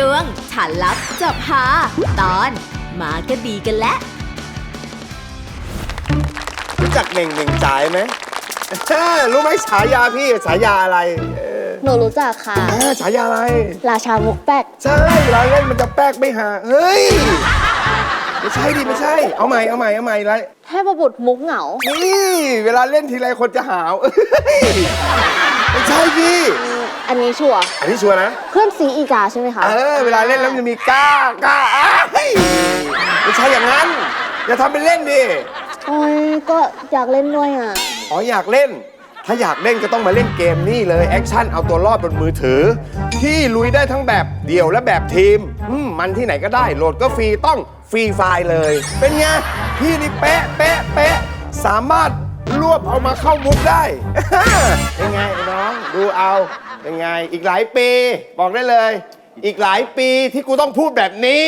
ช่วงฉันลับจับหา ตอนมาก็ดีกันแล้วรู้จักเหน่งเหน่งจ่ายไหมรู้ไหมฉายาพี่ฉายาอะไรเออหนูรู้จักค่ะ เออฉายาอะไร ราชามุกแป๊กใช่เวลาเล่นมันจะแป๊กไม่หาเฮ้ยไม่ใช่ดิไม่ใช่ เอาใหม่เอาใหม่เอาใหม่ไรเทพบุตรมุกเหงา นี่ เวลาเล่นทีไรคนจะหาวเอ้ยไม่ใช่พี่ อันนี้ชัวร์อันนี้ชัวร์นะ เพื่อนซีอีกาใช่ไหมคะเออ เวลาเล่นแล้วมันจะมีก้าก้าเอ้ยไม่ใช่อย่างนั้น อย่าทำเป็นเล่นดิ โอ้ยก็อยากเล่นด้วยอะ อ๋ออยากเล่น ถ้าอยากเล่นก็ต้องมาเล่นเกมนี่เลยแอคชั่นเอาตัวรอดบนมือถือ ที่ลุยได้ทั้งแบบเดี่ยวและแบบทีมอืมมันที่ไหนก็ได้ โหลดก็ฟรีต้องฟรีไฟล์เลย เป็นไง พี่นี่เป๊ะเป๊ะเป๊ะสามารถรวบเอามาเข้ามุกได้ เป็นไงไอ้น้อง ดูเอา เป็นไง อีกหลายปี บอกได้เลย อีกหลายปีที่กูต้องพูดแบบนี้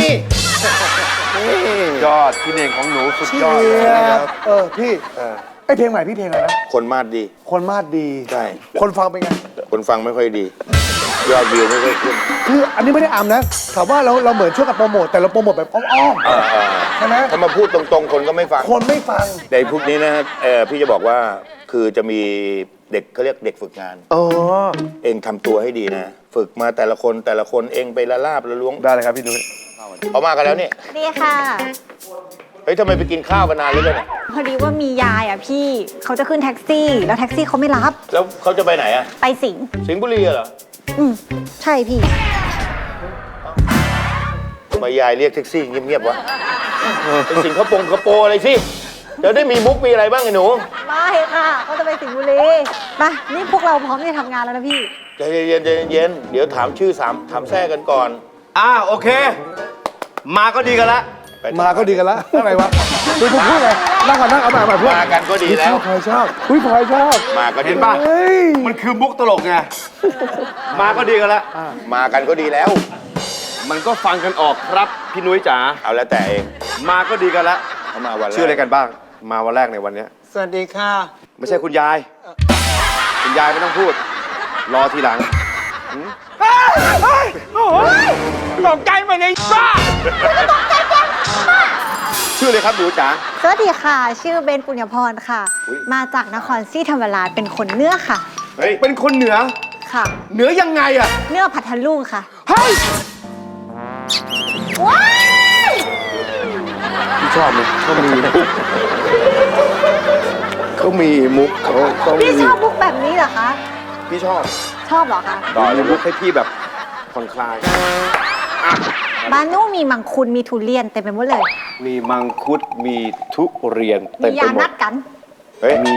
นี่ยอดพี่เน่งของหนูสุดยเชีอดเลยยนะครับ เออพี่ไอยเพลงใหม่พี่เพลงอะไรนะคนมาดดี คนมาดดีใช่ คนฟังเป็นไงคนฟังไม่ค่อยดี ยอดวิวไม่ค่อยขึ้นคืออันนี้ไม่ได้อำนะถามว่าเราเราเหมือนช่วยกับโปรโมทแต่เราโปรโมทแบบอ้อมเออเออๆใช่ไหมถ้ามาพูดตรงๆ คนก็ไม่ฟัง คนไม่ฟัง ในพวกนี้นะเออพี่จะบอกว่าคือจะมี เด็กเขาเรียกเด็กฝึกงาน อ๋อ เองทำตัวให้ดีนะ ฝึกมาแต่ละคนแต่ละคนเองไปละลาบละล้วงได้เลยครับพี่นุ้ยเอามากันแล้วนี่ดีค่ะ เฮ้ยทำไมไปกินข้าวกันนานเหลยเนี่ยพอดีว่ามียายอะพี่เขาจะขึ้นแท็กซี่ แล้วแท็กซี่เขาไม่รับแล้วเขาจะไปไหนอะไปสิงห์สิงห์บุรีเหรออืมใช่พี่ ทำไมยายเรียกแท็กซี่เงียบๆวะเป็นสิงคโปร์คโปร์อะไรสิ เดี๋ยวได้มีมุกมีอะไรบ้างไอ้หนูไม่ค่ะเขาจะไปสิงห์บุรีมานี่พวกเราพร้อมที่จะทำงานแล้วนะพี่ ใจเย็นๆใจเย็นๆเดี๋ยวถามชื่อสามถามแท้กันก่อน อ่าโอเค มาก็ดีกันละไปมาก็ดีกันแล้วอะไรวะคุยพูดพูดไงนั่งก่อนนั่งเอาใหม่เอาใหม่พูดมากันก็ดีแล้วชอบพลอยชอบอุ้ยพลอยชอบมาก็เห็ดีนป่ะ เฮ้ยมันคือมุกตลกไง มาก็ดีกันละ มากันก็ดีแล้ว มันก็ฟังกันออกครับ พี่นุ้ยจ๋า เอาแล้วแต่เอง มาก็ดีกันละ เขามาวันแรกชื่ออะไรกันบ้าง มาวันแรกในวันเนี้ยสวัสดีค่ะ ไม่ใช่คุณยาย คุณยายไม่ต้องพูด รอทีหลังตกใจหมาเลยบ้าชื่อเลยครับหนูจ๋า สวัสดีค่ะ ชื่อเบนปุญญพรค่ะมาจากนครศรีธรรมราชเป็นคนเนื้อค่ะ เฮ้ยเป็นคนเหนือค่ะ เหนือยังไงอะเนื้อพัทลุงค่ะ เฮ้ย อบเลยเขามีมุกเขามีมุกเขาเขามีพี่ชอบมุกแบบนี้เหรอคะ พี่ชอบชอบเหรอคะต่อเลยมุกให้พี่แบบผ่อนคลายบ้านนู้นมีมังคุดมีทุเรียนเต็มไปหมดเลย มีมังคุดมีทุเรียนเต็มีมไปยาหมนัด ดกัน เฮ้ย มี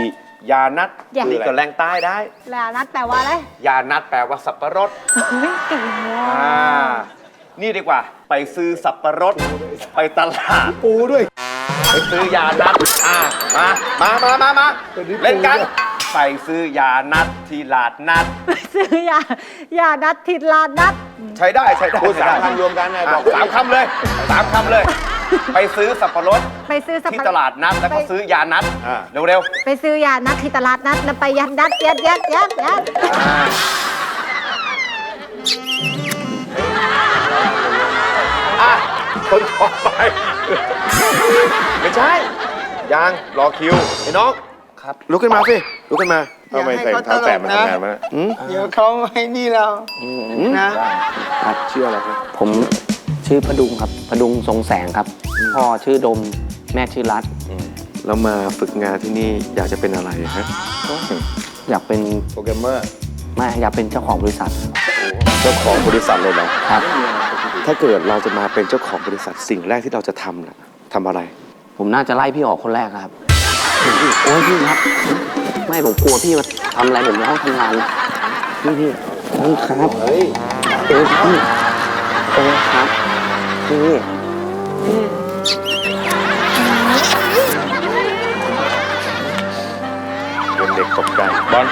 ยานัดยานี่ก็แรงใต้ได้ยานัดแปลว่าอะไรยานัดแปลว่าสับปะรดเฮ้ยเก่งมาอ่าก นี่ดีกว่า ไปซื้อสับปะรด ไปตลาด ปูด้วย ไปซื้อยานัดอ่ามามามามามาเล่นกัน ไปซื้อยานัดที่ลาดนัด ซื้อยา ยานัดทิดลาดนัด ใช้ได้ใช้ได้พูดสามใช้ได้คำรวมกันนะอะบอกสามคำเลยสามคำเลย ไปซื้อสับปะรดไปซื้อสับที่ปะตลาดนัดแล้วก็ซื้อยานัดอ่าเร็วไปซื้อยานัดที่ตลาดนัดแล้วไปยัดนัดยัดยัดยัดยัด ๆ คนต่อไป ไม่ใช่ ยังรอคิวไอ้น้องครับลุกขึ้นมาสิลุกขึ้นมาทำไมใส่เท้าแตะมาทำงานมาเดี๋ยวเขาไม่นี่เรานะครับชื่ออะไรครับ ผมชื่อพดุงครับพดุงทรงแสงครับ พ่อชื่อดมแม่ชื่อรัตแล้วมาฝึกงานที่นี่อยากจะเป็นอะไรฮะอยากเป็นโปรแกรมเมอร์ไม่อยากเป็นเจ้าของบริษัท เจ้าของบริษัทเลยเหรอครับ ถ้าเกิดเราจะมาเป็นเจ้าของบริษัทสิ่งแรกที่เราจะทำน่ะทำอะไร ผมน่าจะไล่พี่ออกคนแรกครับ โอ้ยพี่ครับ ไม่ผมกลัวพี่มาทำอะไรผมในห้องทำงานพี่พี่พี่ครับเฮ้ยเออพี่เออครับพี่เป็นเด็กตกใจบอล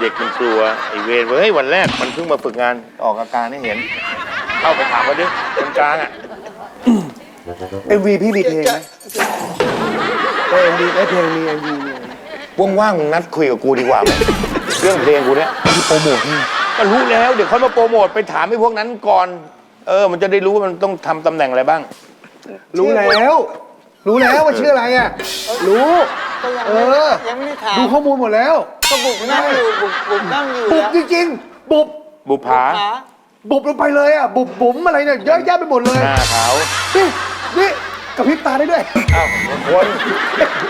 เด็กๆมันกลัวไอ้เวรเฮ้ยวันแรกมันเพิ่งมาฝึกงานออกอาการให้เห็น เข้าไปถามเขาดิคนกลางอะเอ็มวีพี่มีเพลงไหมเอ็มวีไอ้เพลงมีเอ็มวีมีว่างๆมึงนัดคุยกับกูดีกว่าไหมเรื่องเพลงกูเนี่ยโปรโมทนี่ก็รู้แล้วเดี๋ยวเขามาโปรโมทไปถามไอ้พวกนั้นก่อน เออ มันจะได้รู้ว่ามันต้องทำตำแหน่งอะไรบ้าง รู้แล้ว รู้แล้วว่าชื่ออะไรอะ รู้ ก็ยังเอไม่อยังไม่ได้ถามดูข้อมูลหมดแล้ว ก็บุกนั่งอยู่บุกบุกนั่งอยู่บุบแล้วจริงๆ บุบ บุภาขาบุบลงไปเลยอะ บุบบุ๋มอะไรเนี่ยเยอะแยะไปหมดเลยหน้าขาวนี่นี่กระพริบตาได้ด้วย อ้าวคน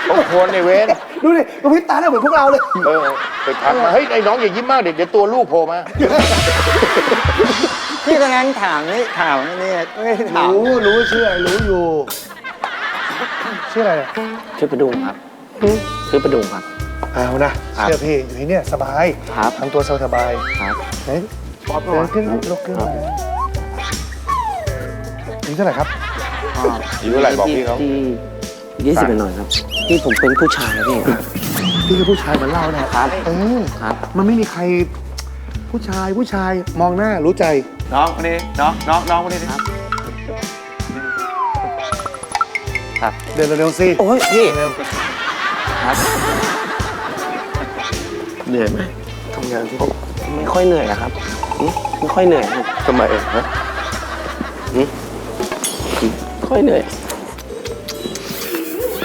เขาคนในเวนดูดิกระพริบตาได้เหมือนพวกเราเลย เออไปทักมาเฮ้ยไอ้น้องอย่ายิ้มมากเดี๋ยวเดี๋ยวตัวลูกโผล่มาพี่คนนั้นถามนี่ถามนี่ไม่ได้ถามรู้รู้ว่าชื่ออะไรรู้อยู่ ชื่ออะไรเนี่ยชื่อประดุงครับ ชื่อประดุงครับ เอานะเชื่อพี่อยู่ที่เนี่ยสบายครับทำตัวสบายครับๆไหนเดินขึ้นลุกขึ้นมาอายุเท่าไหร่ครับ อายุเท่าไหร่บอกพี่เขา ที่ยี่สิบหน่อยครับ ที่ผมเป็นผู้ชายพี่ พี่คือผู้ชายเหมือนเราเนี่ยครับ เออครับ มันไม่มีใคร ผู้ชายผู้ชายมองหน้ารู้ใจ น้องคนนี้น้องน้องน้องคนนี้ครับครับเดินเร็วๆสิโอ้ยพี่เร็วครับ เหนื่อยไหมทำงานที่ไม่ค่อยเหนื่อยอะครับหึไม่ค่อยเหนื่อยครับทำไมฮะไม่ค่อยเหนื่อย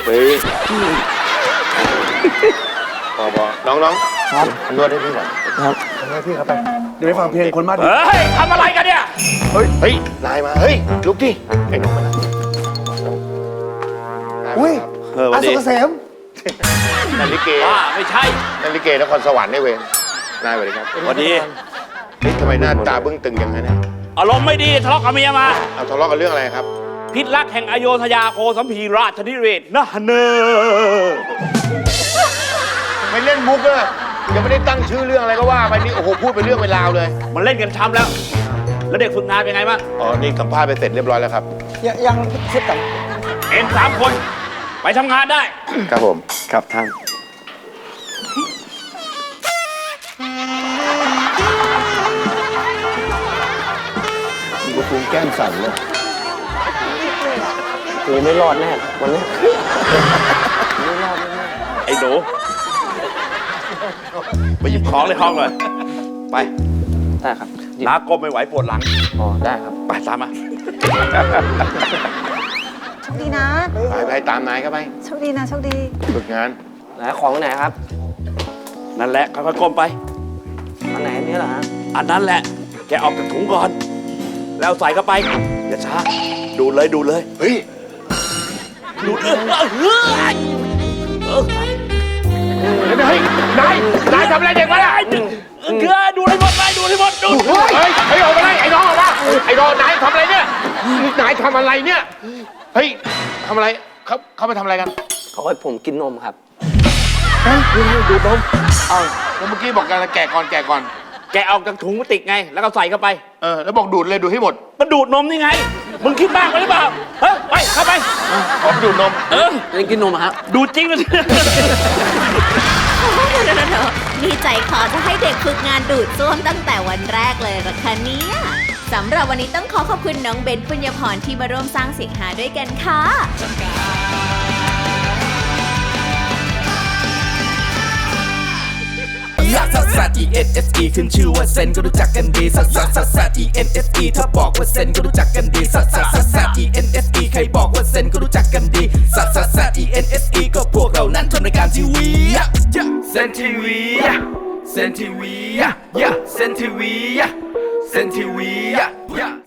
เฮ้ยพอพอน้องน้องครับนวดให้พี่หน่อยครับทำไงพี่ครับไปเดี๋ยวไปฟังเพลงคนมาดีเฮ้ยทำอะไรกันเนี่ย เฮ้ยเฮ้ยนายมาเฮ้ยลุกดิไอ้น้องมานั่งอุ้ยเอออาวันสุนี้กเกษม นาฬิเกว่าไม่ใช่นาฬิเกนครสวรรค์นี่เวนนายสวัสดีครับสวัสดี เฮ้ยทำไมหน้าตาบึ้งตึงอย่างนั้นเนี่ยอารมณ์ไม่ดีทะเลาะกับเมียมา เอาทะเลาะกันเรื่องอะไรครับ พิษรักแห่งอโยธยาโคสัมพีราชนิเวศนะเนอไม่เล่นมุกเลยยังไม่ได้ตั้งชื่อเรื่องอะไรก็ว่าไปนี่โอ้โหพูดเป็นเรื่องเป็นราวเลย มันเล่นกันช้ำแล้ว แล้วเด็กฝึกงานเป็นไงบ้างอ๋อนี่สัมภาษณ์ไปเสร็จเรียบร้อยแล้วครับ ยังยังคิดกับเอ็นสามคน ไปทำงานได้ ครับผม ครับท่านกูฟูงแก้มสั่นเลยกูไม่รอดแน่วันนี้ไอ้หนูไปหยิบของในห้องเลย ไปได้ครับหยิบน้าก้มไม่ไหวปวดหลัง อ๋อได้ครับ ไปตามมาโช คดีนะไปไปตามนายเข้าไปโชคดีนะโชคดีฝึกงานไหนของไหนครับ นั่นแหละค่อยๆก้มไปอันไหนอันนี้เหรอฮะอันนั้นแหละ แกออกจากถุงก่อน แล้วใส่เข้าไปอย่าช้าดูดเลยดูดเลยเฮ้ยดูดเออเออเฮ้ยเออเฮ้ยนายนายทำอะไรเด็กวะเนี่ยเกลือดูให้หมดเลยดูให้หมดดูเฮ้ยเฮ้ยออกมาเลยไอ้น้องออกมาไอ้น้องนายทำอะไรเนี่ยนายทำอะไรเนี่ย เฮ้ยทำอะไรเขาเขาไปทำอะไรกันเขาให้ผมกินนมครับดูดนมเอ้าแล้วเมื่อกี้บอกกันแกะก่อนแกะก่อน แกะออกจากถุงพลาสติกไง แล้วก็ใส่เข้าไป เออ แล้วบอกดูดเลยดูดให้หมด มันดูดนมนี่ไง มึงคิดมากไปหรือเปล่า เฮ้ย ไป เข้าไป ขอไปดูดนม เออเล่นกินนมอะครับดูดจริงเลยโอ้โหนี่ใจคอจะให้เด็กฝึกงานดูดซ่วมตั้งแต่วันแรกเลยเหรอคะเนี่ย สำหรับวันนี้ต้องขอขอบคุณน้องเบนปุญญพรที่มาร่วมสร้างเสียงหาด้วยกันค่ะลักซัสซัส E N S E ขึ้นชื่อว่าเซนก็รู้จักกันดีซัสซัสซัสซัส E N S E ถ้าบอกว่าเซนก็รู้จักกันดีซัสซัสซัสซัส E N S E ใครบอกว่าเซนก็รู้จักกันดีซัสซัสซัส E N S E ก็พวกเรานั้นทำรายการทีวีเซนทีวีเซนทีวีเซนทีวี 센티 위야.